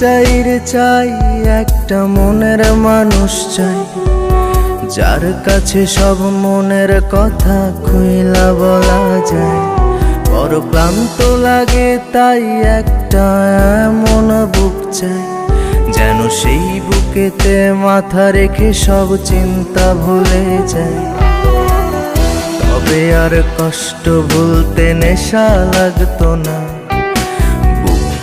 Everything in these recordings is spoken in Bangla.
চাই রে চাই, একটা মনের মানুষ চাই। যার কাছে সব মনের কথা খুইলা বলা যায়। বড় ক্লান্ত লাগে তাই একটা এমন বুক চাই। যেন সেই বুকেতে মাথা রেখে সব চিন্তা ভুলে যায় তবে আর কষ্ট ভুলতে নেশা লাগতো না।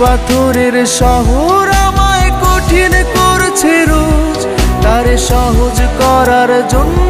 পাথরের শহর আমায় কঠিন করছে রোজ। তারে সহজ করার জন্যে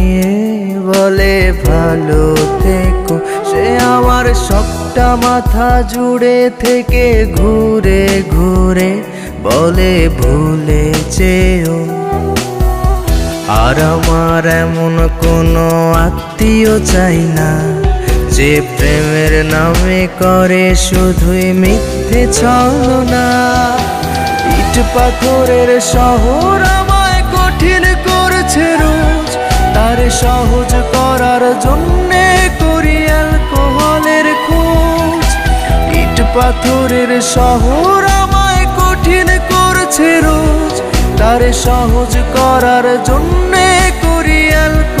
বলে ভালো থেকো। সে আমার সবটা মাথা জুড়ে থেকে ঘুরে ঘুরে বলে ভুলে চেয়েও। আর আমার এমন কোনো আত্মীয় চাই না, যে প্রেমের নামে করে শুধুই মিথ্যে ছলনা। ইট পাথরের শহর আমায় কঠিন করছে রোজ, তার সহজ করার জন্যে করি অ্যালকোহলের খোঁজ। ইট পাথরের শহর আমায় কঠিন করছে রোজ। তার সহজ করার জন্যে করি অ্যালকোহলের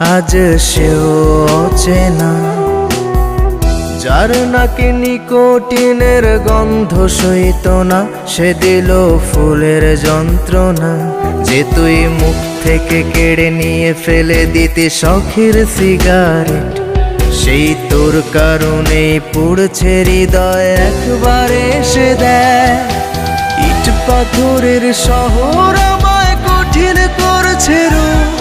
আজ সেও অচেনা। যার নাকি নিকোটিনের গন্ধ সইত না, সে দিল ফুলের যন্ত্রণা। যে তুই মুখ থেকে কেড়ে নিয়ে ফেলে দিতে শখের সিগারেট, সেই তোর কারণেই পুড়ছে হৃদয় একবারে এসে দেয়। ইট পাথরের শহর আমায় কঠিন করছে রোজ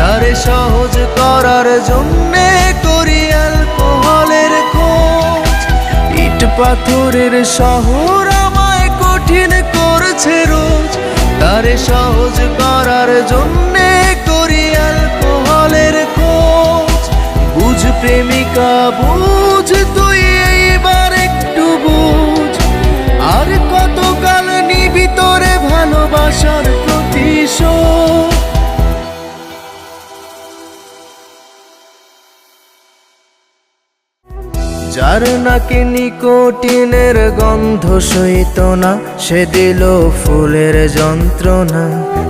তারে সহজ করার জন্যে করি অ্যালকোহলের খোঁজ। ইট পাথরের শহর আমায় কঠিন করছে রোজ। তারে সহজ করার জন্যে করি অ্যালকোহলের খোঁজ। বুঝ প্রেমিকা, বুঝ তুই যার নাকি নিকোটিনের গন্ধ সইত না, সে দিল ফুলের যন্ত্রণা।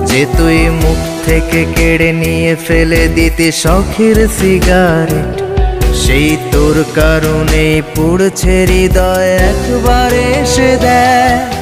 যে তুই মুখ থেকে কেড়ে নিয়ে ফেলে দিতে শখের সিগারেট, সেই তোর কারণেই পুড়ছে হৃদয়, একবারে এসে দেয়